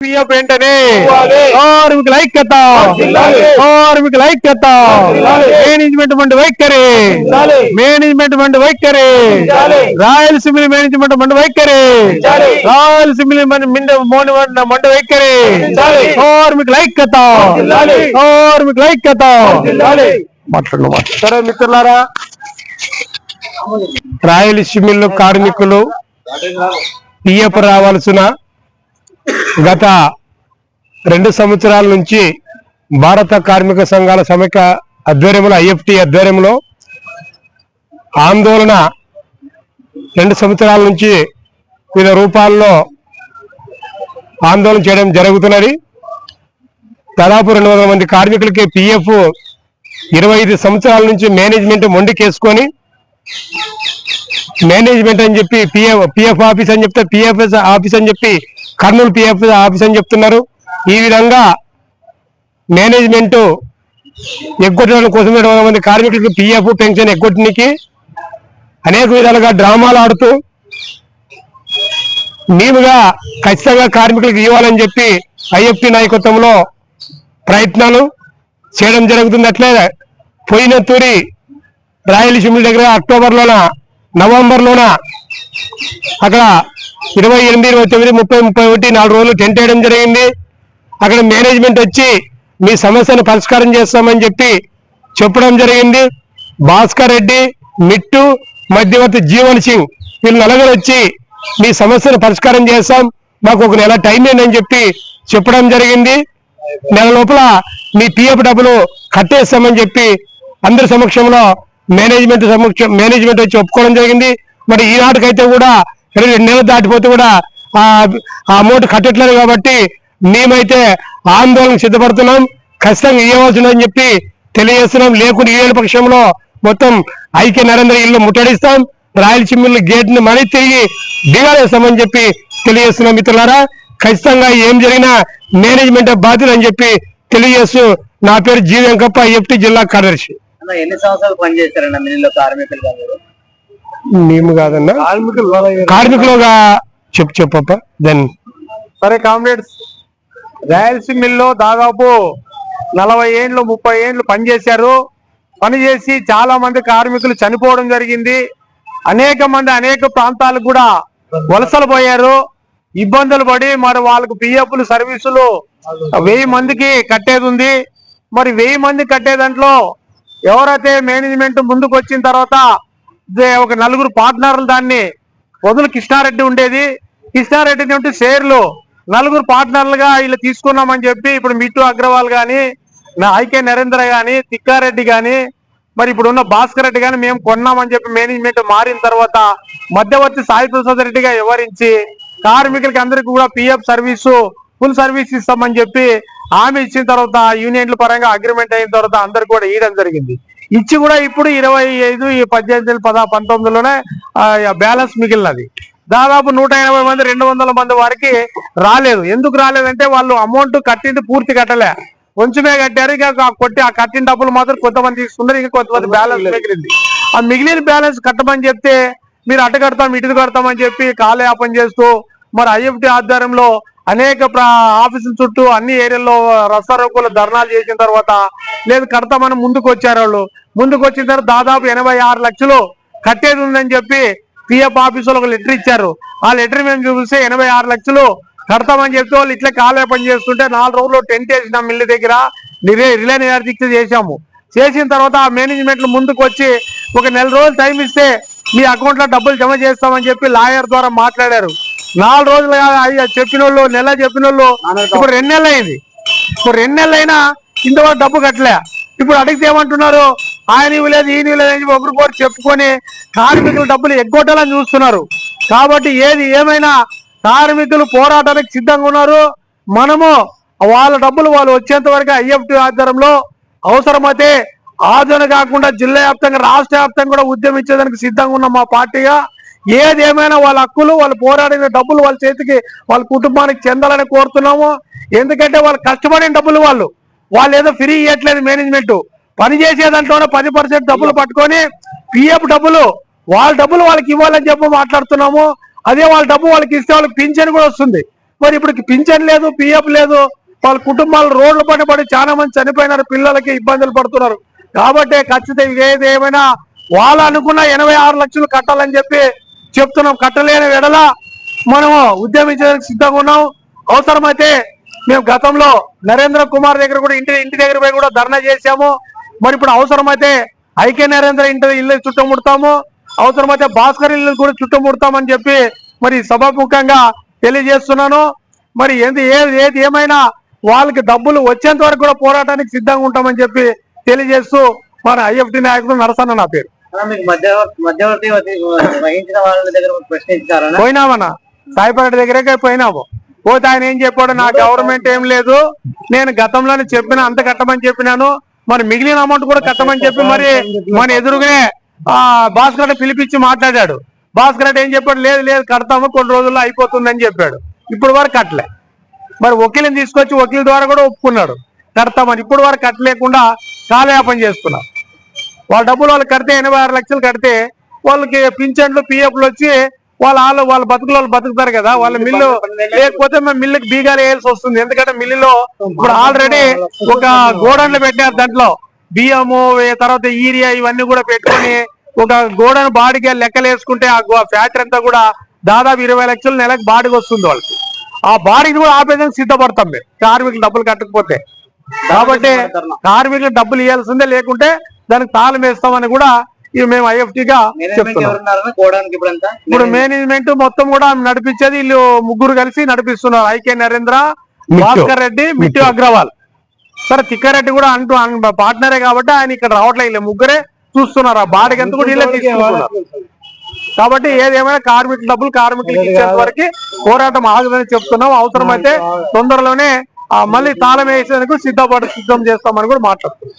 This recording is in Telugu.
పిఎఫ్ వెంటనే. కార్మికుల ఐక్యత. కార్మికుల ఐక్యత. మేనేజ్మెంట్ మండి వైఖరి. మేనేజ్మెంట్ మండి వైఖరి. రాయలసీమ మేనేజ్మెంట్ మండి వైఖరి. రాయలసీమ మండి వైఖరి. కార్మికుల ఐక్యత ఇవ్వాలి. కార్మికుల ఐక్యత. మాట్లాడు సరే మిత్రులారా రాయలసీమలో కార్మికులు పిఎఫ్ రావాల్సిన గత రెండు సంవత్సరాల నుంచి భారత కార్మిక సంఘాల సమైక్య ఆధ్వర్యంలో ఐఎఫ్టి ఆధ్వర్యంలో ఆందోళన రెండు సంవత్సరాల నుంచి వివిధ రూపాల్లో ఆందోళన చేయడం జరుగుతున్నది. దాదాపు రెండు వందల మంది కార్మికులకి పిఎఫ్ ఇరవై ఐదు సంవత్సరాల నుంచి మేనేజ్మెంట్ మొండికేసుకొని మేనేజ్మెంట్ అని చెప్పి పిఎఫ్ పిఎఫ్ ఆఫీస్ అని చెప్తే పిఎఫ్ ఆఫీస్ అని చెప్పి కర్నూలు పిఎఫ్ ఆఫీస్ అని చెప్తున్నారు. ఈ విధంగా మేనేజ్మెంట్ ఎగ్గొట్టడం కోసం వందల మంది కార్మికులకు పిఎఫ్ పెన్షన్ ఎగ్గొట్టడానికి అనేక విధాలుగా డ్రామాలు ఆడుతూ మేముగా ఖచ్చితంగా కార్మికులకు ఇవ్వాలని చెప్పి ఐఎఫ్టి నాయకత్వంలో ప్రయత్నాలు చేయడం జరుగుతుంది. అట్లే పోయిన తూరి రాయలసీమ దగ్గర అక్టోబర్లోన నవంబర్లోన అక్కడ ఇరవై ఎనిమిది ఇరవై తొమ్మిది ముప్పై ముప్పై ఒకటి నాలుగు రోజులు టెంట్ వేయడం జరిగింది. అక్కడ మేనేజ్మెంట్ వచ్చి మీ సమస్యను పరిష్కారం చేస్తామని చెప్పి చెప్పడం జరిగింది. భాస్కర్ రెడ్డి మిట్టు మధ్యవర్తి జీవన్ సింగ్ వీళ్ళు నలుగురు వచ్చి మీ సమస్యను పరిష్కారం చేస్తాం. మాకు ఒక నెల టైం ఏంటని చెప్పి చెప్పడం జరిగింది. నెల లోపల మీ పిఎఫ్ డబ్బులు కట్టేస్తామని చెప్పి అందరి సమక్షంలో మేనేజ్మెంట్ సమక్షం మేనేజ్మెంట్ వచ్చి ఒప్పుకోవడం జరిగింది. మరి ఈనాటికైతే కూడా రెండు నెలలు దాటిపోతే కూడా ఆ అమౌంట్ కట్టట్లేదు కాబట్టి మేమైతే ఆందోళన సిద్ధపడుతున్నాం. ఖచ్చితంగా ఇవ్వవలసిందని చెప్పి తెలియజేస్తున్నాం. లేకుండా ఈ పక్షంలో మొత్తం ఐక్య నరేంద్ర ఇల్లు ముట్టడిస్తాం. రాయలసీమ గేట్ని మళ్ళీ తిరిగి దిగాలేస్తామని చెప్పి తెలియజేస్తున్నాం మిత్రులారా. ఖచ్చితంగా ఏం జరిగినా మేనేజ్మెంట్ బాధ్యత అని చెప్పి తెలియజేస్తూ నా పేరు జీ వెంకప్ప ఎఫ్టీ జిల్లా కార్యదర్శి. ఎన్ని సంవత్సరాలు పనిచేస్తారన్న మిల్లులో కార్మికులుగా మీరు మేము కాదన్నా. కార్మికులు కార్మికులుగా చెప్పు చెప్పప్ప. దెన్ సరే కామ్రేడ్స్ రాయలసీమలో దాదాపు నలభై ఏండ్లు ముప్పై ఏండ్లు పనిచేశారు. పనిచేసి చాలా మంది కార్మికులు చనిపోవడం జరిగింది. అనేక మంది అనేక ప్రాంతాలకు కూడా వలసలు పోయారు. ఇబ్బందులు పడి మరి వాళ్ళకు పిఎఫ్లు సర్వీసులు వెయ్యి మందికి కట్టేది ఉంది. మరి వెయ్యి మంది కట్టే దాంట్లో ఎవరైతే మేనేజ్మెంట్ ముందుకు వచ్చిన తర్వాత ఒక నలుగురు పార్ట్నర్లు దాన్ని వదులు కృష్ణారెడ్డి ఉండేది. కృష్ణారెడ్డి నుండి షేర్లు నలుగురు పార్ట్నర్లుగా వీళ్ళు తీసుకున్నామని చెప్పి ఇప్పుడు మిట్టు అగ్రవాల్ కానీ నా ఐకే నరేంద్ర కానీ తిక్కారెడ్డి కానీ మరి ఇప్పుడు ఉన్న భాస్కర్ రెడ్డి కానీ మేము కొన్నామని చెప్పి మేనేజ్మెంట్ మారిన తర్వాత మధ్యవర్తి సాయి ప్రసాద్ రెడ్డిగా వివరించి కార్మికులకి అందరికి కూడా పిఎఫ్ సర్వీసు ఫుల్ సర్వీస్ ఇస్తామని చెప్పి హామీ ఇచ్చిన తర్వాత యూనియన్ల పరంగా అగ్రిమెంట్ అయిన తర్వాత అందరు కూడా ఇవ్వడం జరిగింది. ఇచ్చి కూడా ఇప్పుడు ఇరవై ఐదు ఈ పద్దెనిమిది పద పంతొమ్మిదిలోనే బ్యాలెన్స్ మిగిలినది. దాదాపు నూట ఎనభై మంది రెండు వందల మంది వారికి రాలేదు. ఎందుకు రాలేదంటే వాళ్ళు అమౌంట్ కట్టింది పూర్తి కట్టలే. కొంచెమే కట్టారు ఇక కొట్టి ఆ కట్టిన డబ్బులు మాత్రం కొంతమంది తీసుకున్నారు ఇంకా కొంతమంది బ్యాలెన్స్ మిగిలింది. ఆ మిగిలిన బ్యాలెన్స్ కట్టమని చెప్తే మీరు అటు కడతాం ఇటు కడతామని చెప్పి కాలయాపన చేస్తూ మరి ఐఎఫ్టి ఆధ్వర్యంలో అనేక ఆఫీసుల చుట్టూ అన్ని ఏరియాల్లో రస్తారోకులు ధర్నాలు చేసిన తర్వాత లేదు కడతామని ముందుకు వచ్చారు వాళ్ళు. ముందుకు వచ్చిన తర్వాత దాదాపు ఎనభై ఆరు లక్షలు కట్టేది ఉందని చెప్పి పిఎఫ్ ఆఫీసులో ఒక లెటర్ ఇచ్చారు. ఆ లెటర్ మేము చూస్తే ఎనభై ఆరు లక్షలు కడతామని చెప్తే వాళ్ళు ఇట్లా కాలే పని చేస్తుంటే నాలుగు రోజులు టెంట్ వేసినాం మిల్లు దగ్గర రిలే రిలే నిరాదీక్ష చేశాము. చేసిన తర్వాత ఆ మేనేజ్మెంట్లు ముందుకు వచ్చి ఒక నెల రోజులు టైం ఇస్తే మీ అకౌంట్లో డబ్బులు జమ చేస్తామని చెప్పి లాయర్ ద్వారా మాట్లాడారు. నాలుగు రోజులు చెప్పిన వాళ్ళు నెల చెప్పిన వాళ్ళు ఇప్పుడు రెండు నెలలు అయింది. ఇప్పుడు రెండు నెలలు అయినా ఇంతవరకు డబ్బు కట్టలే. ఇప్పుడు అడిగితే ఏమంటున్నారు? ఆయన ఇవ్వలేదు ఈయన ఇవ్వలేదు అని ఒకరికొకరు చెప్పుకొని కార్మికులు డబ్బులు ఎగ్గొట్టాలని చూస్తున్నారు. కాబట్టి ఏది ఏమైనా కార్మికులు పోరాటానికి సిద్ధంగా ఉన్నారు. మనము వాళ్ళ డబ్బులు వాళ్ళు వచ్చేంత వరకు ఐఎఫ్టి ఆధ్వర్యంలో అవసరమైతే ఆదరణ కాకుండా జిల్లా వ్యాప్తంగా రాష్ట్ర వ్యాప్తంగా కూడా ఉద్యమించేదానికి సిద్ధంగా ఉన్నాం మా పార్టీగా. ఏది ఏమైనా వాళ్ళ హక్కులు వాళ్ళు పోరాడిన డబ్బులు వాళ్ళ చేతికి వాళ్ళ కుటుంబానికి చెందాలని కోరుతున్నాము. ఎందుకంటే వాళ్ళు కష్టపడిన డబ్బులు వాళ్ళు. వాళ్ళు ఏదో ఫ్రీ ఇవ్వట్లేదు మేనేజ్మెంట్. పని చేసే దాంట్లోనే పది పర్సెంట్ డబ్బులు పట్టుకొని పిఎఫ్ డబ్బులు వాళ్ళ డబ్బులు వాళ్ళకి ఇవ్వాలని చెప్పి మాట్లాడుతున్నాము. అదే వాళ్ళ డబ్బు వాళ్ళకి ఇస్తే వాళ్ళకి పింఛన్ కూడా వస్తుంది. మరి ఇప్పుడు పింఛన్ లేదు పిఎఫ్ లేదు. వాళ్ళ కుటుంబాలు రోడ్ల పని పడి చాలా మంది చనిపోయినారు పిల్లలకి ఇబ్బందులు పడుతున్నారు. కాబట్టి ఖచ్చితంగా ఏది ఏమైనా వాళ్ళు అనుకున్న ఎనభై ఆరు లక్షలు కట్టాలని చెప్పి చెప్తున్నాం కట్టలేని వెడల మనము ఉద్యమించడానికి సిద్ధంగా ఉన్నాం. అవసరమైతే మేము గతంలో నరేంద్ర కుమార్ దగ్గర కూడా ఇంటి ఇంటి దగ్గర పోయి కూడా ధర్నా చేశాము. మరి ఇప్పుడు అవసరమైతే ఐకే నరేంద్ర ఇంటి ఇల్లు చుట్టుముడతాము అవసరమైతే భాస్కర్ ఇల్లు కూడా చుట్టుముడతామని చెప్పి మరి సభాముఖంగా తెలియజేస్తున్నాను. మరి ఏంది ఏది ఏది ఏమైనా వాళ్ళకి డబ్బులు వచ్చేంత వరకు కూడా పోరాటానికి సిద్ధంగా ఉంటామని చెప్పి తెలియజేస్తూ మన ఐఎఫ్టి నాయకుడు నరసన్న నా పేరు. మీకు మధ్య మధ్యవర్తి వహించిన వాళ్ళ దగ్గర దగ్గరకే పోయినాము పోతే ఆయన ఏం చెప్పాడు? నా గవర్నమెంట్ ఏం లేదు. నేను గతంలోనే చెప్పిన అంత కట్టమని చెప్పినాను. మరి మిగిలిన అమౌంట్ కూడా కట్టమని చెప్పి మరి మన ఎదురుగానే ఆ భాస్కర్ పిలిపించి మాట్లాడాడు. భాస్కర్ ఏం చెప్పాడు? లేదు లేదు కడతాము కొన్ని రోజుల్లో అయిపోతుందని చెప్పాడు. ఇప్పుడు వరకు కట్టలే. మరి వకీల్ని తీసుకొచ్చి వకీల్ ద్వారా కూడా ఒప్పుకున్నాడు. కడతామని. ఇప్పుడు వరకు కట్టలేకుండా కాలయాపన చేస్తున్నారు వాళ్ళ డబ్బులు వాళ్ళు కడితే ఎనభై ఆరు లక్షలు కడితే వాళ్ళకి పింఛన్లు పిఎఫ్లు వచ్చి వాళ్ళ వాళ్ళు వాళ్ళ బతుకులు వాళ్ళు బతుకుతారు కదా వాళ్ళ మిల్లు లేకపోతే మేము మిల్లుకి బీగాలు వేయాల్సి వస్తుంది. ఎందుకంటే మిల్లులో ఇప్పుడు ఆల్రెడీ ఒక గోడన్లు పెట్టారు దాంట్లో. బియ్యము తర్వాత ఈరియా ఇవన్నీ కూడా పెట్టుకొని ఒక గోడను బాడికి లెక్కలు వేసుకుంటే ఆ ఫ్యాక్టరీ అంతా కూడా దాదాపు ఇరవై లక్షలు నెలకు బాడికి వస్తుంది వాళ్ళకి. ఆ బాడికి కూడా ఆపేదానికి సిద్ధపడతాం మేము. కార్మికులు డబ్బులు కట్టకపోతే. కాబట్టి కార్మికులు డబ్బులు ఇవ్వాల్సిందే లేకుంటే దానికి తాళం వేస్తామని కూడా ఇవి మేము IFT గా మేనేజ్మెంట్ చెప్తున్నాం ఎవరున్నారన్న కోవడానికి ఇప్పుడు మేనేజ్మెంట్ మొత్తం కూడా నడిపించేది వీళ్ళు ముగ్గురు కలిసి నడిపిస్తున్నారు. ఐకే నరేంద్ర. భాస్కర్ రెడ్డి మిట్టు అగ్రవాల్. సరే తిక్కారెడ్డి కూడా అంటూ పార్ట్నరే కాబట్టి ఆయన ఇక్కడ రావట్లేదు వీళ్ళు ముగ్గురే చూస్తున్నారు. ఆ బాడికి ఎంత కూడా తీసుకుంటున్నారు. కాబట్టి ఏదేమైనా కార్మికుల డబ్బులు కార్మికులకు ఇచ్చేంత వరకు పోరాటం ఆగదని చెప్తున్నాం. అవసరమైతే తొందరలోనే ఆ మళ్ళీ తాళం వేసేందుకు సిద్ధపడి సిద్ధం చేస్తామని కూడా మాట్లాడుతున్నాం.